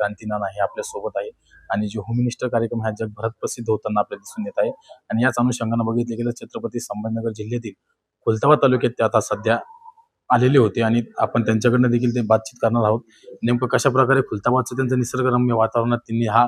क्रांतीनाना हे आपल्यासोबत आहे. आणि जे होम मिनिस्टर कार्यक्रम हा जगभरात प्रसिद्ध होताना आपल्याला दिसून येत आहे. आणि याच अनुषंगानं बघितले गेलं छत्रपती संभाजीनगर जिल्ह्यातील खुलताबाद तालुक्यात ते आता सध्या आलेले होते. आणि आपण त्यांच्याकडनं देखील ते बातचीत करणार आहोत. नेमकं कशा प्रकारे खुलताबादचं त्यांचं निसर्गरम्य वातावरणात त्यांनी हा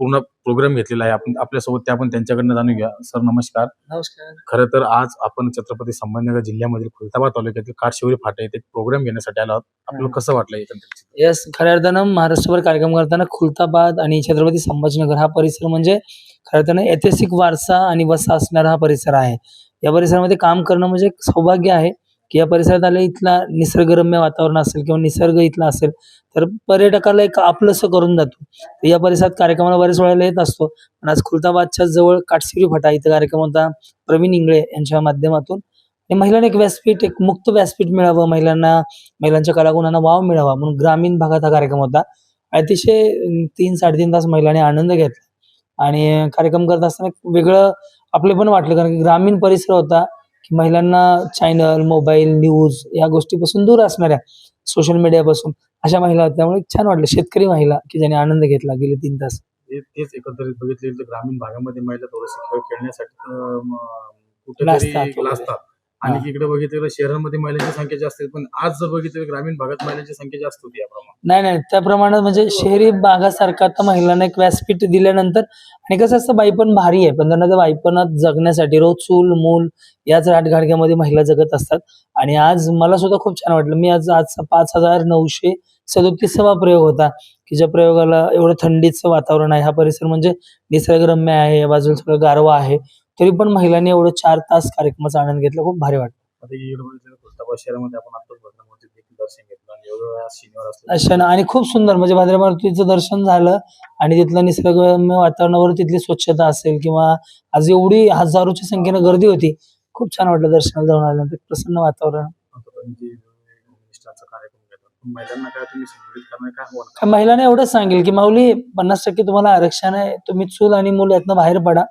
पूर्ण प्रोग्राम घेतलेला आहे. आपण आपल्यासोबत ते आपण त्यांच्याकडनं जाणून घ्या सर नमस्कार. नमस्कार. खरं तर आज आपण छत्रपती संभाजीनगर जिल्ह्यामधील खुलताबाद तालुक्यातील काठशिवरी फाटा येथे प्रोग्राम घेण्यासाठी आलो आहोत. आपल्याला कसं वाटलं एकंदरीत यस खऱ्या अर्थानं महाराष्ट्रभर कार्यक्रम करताना खुलताबाद आणि छत्रपती संभाजीनगर हा परिसर म्हणजे खऱ्या अर्थानं ऐतिहासिक वारसा आणि वसा असणारा हा परिसर आहे. या परिसरामध्ये काम करणं म्हणजे सौभाग्य आहे. की या परिसरात आले इथला निसर्गरम्य वातावरण असेल किंवा निसर्ग इथला असेल तर पर्यटकाला एक आपलंसं करून जातो. तर या परिसरात कार्यक्रमाला बरेच वेळेला येत असतो. पण आज खुलताबादच्या जवळ काटसिरी फाटा इथं कार्यक्रम होता. प्रवीण इंगळे यांच्या माध्यमातून. महिलांना एक व्यासपीठ एक मुक्त व्यासपीठ मिळावं. महिलांना महिलांच्या कलागुणांना वाव मिळावा म्हणून ग्रामीण भागात हा कार्यक्रम होता. अतिशय तीन साडेतीन तास महिलांनी आनंद घेतला. आणि कार्यक्रम करत असताना एक वेगळं आपले पण वाटलं. कारण की ग्रामीण परिसर होता. की महिलांना चॅनल मोबाईल न्यूज या गोष्टीपासून दूर असणाऱ्या सोशल मीडियापासून अशा महिला होत्या त्यामुळे छान वाटलं. शेतकरी महिला की ज्याने आनंद घेतला गेले तीन तास. तेच एकंदरीत बघितले तर ग्रामीण भागामध्ये महिला थोडेसे खेळ खेळण्यासाठी अं, म, आणि इकडे बघितलं तर शहरांमध्ये महिलांची संख्या जास्त आहे पण आज जर बघितलं तर ग्रामीण भागात महिलांची संख्या जास्त होती याप्रमाणे. नाही नाही त्याप्रमाणे म्हणजे शहरी भागासारखं आता महिलांना एक व्यासपीठ दिल्यानंतर आणि कसं असतं बाईपण भारी आहे पण त्यांना त्या बाईपणात जगण्यासाठी रोज चूल मूल याच राटगाडग्यामध्ये महिला जगत असतात. आणि आज मला सुद्धा खूप छान वाटलं. मी आज आजचा पाच हजार नऊशे सदोतीसावा प्रयोग होता की ज्या प्रयोगाला एवढं थंडीचं वातावरण आहे. हा परिसर म्हणजे निसर्गरम्य आहे बाजूला सगळं गारवा आहे. तरी पण महिलांनी एवढं चार तास कार्यक्रमाचा आनंद घेतला खूप भारी तर खुलताबाद शहरामध्ये आपण दर्शन घेतलं आणि अशा खूप सुंदर म्हणजे भाद्रमारुतीचं दर्शन झालं आणि तिथलं निसर्गरम्य वातावरणावर तिथली स्वच्छता असेल किंवा आज एवढी हजारोच्या संख्येनं गर्दी होती खूप छान वाटलं दर्शनाला जाऊन आल्यानंतर प्रसन्न वातावरण. महिलांना एवढंच सांगेल की माऊली पन्नास टक्के तुम्हाला आरक्षण आहे तुम्ही चूल आणि मूल यातनं बाहेर पडा.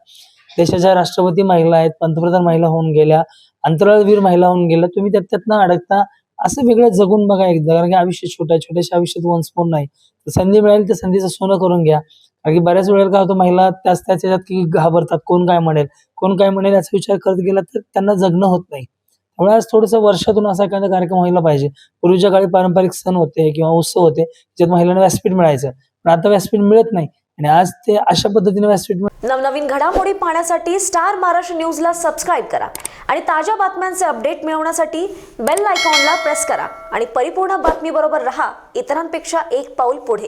देशाच्या राष्ट्रपती महिला आहेत पंतप्रधान महिला होऊन गेल्या अंतराळवीर महिला होऊन गेल्या तुम्ही त्यात त्यातनं अडकता असं वेगळं जगून बघा एकदा कारण की आयुष्य छोट्या छोट्याशा आयुष्यात वंसपून नाही. तर संधी मिळेल तर संधीचं सोनं करून घ्या. कारण की बऱ्याच वेळेला काय होतं महिला त्याच त्याच याच्यात की घाबरतात कोण काय म्हणेल कोण काय म्हणेल याचा विचार करत गेला तर त्यांना जगणं होत नाही. त्यामुळे आज थोडंसं वर्षातून असा एखादा कार्यक्रम व्हायला पाहिजे. पूर्वीच्या काळी पारंपरिक सण होते किंवा उत्सव होते ज्यात महिलांना व्यासपीठ मिळायचं. पण आता व्यासपीठ मिळत नाही. आणि आज ते अशा पद्धतीने व्यासपीठ नवनवीन घडामोडी पाहण्यासाठी स्टार महाराष्ट्र न्यूजला सबस्क्राईब करा आणि ताज्या बातम्यांचे अपडेट मिळवण्यासाठी बेल आयकॉनला प्रेस करा. आणि परिपूर्ण बातमीबरोबर रहा इतरांपेक्षा एक पाऊल पुढे.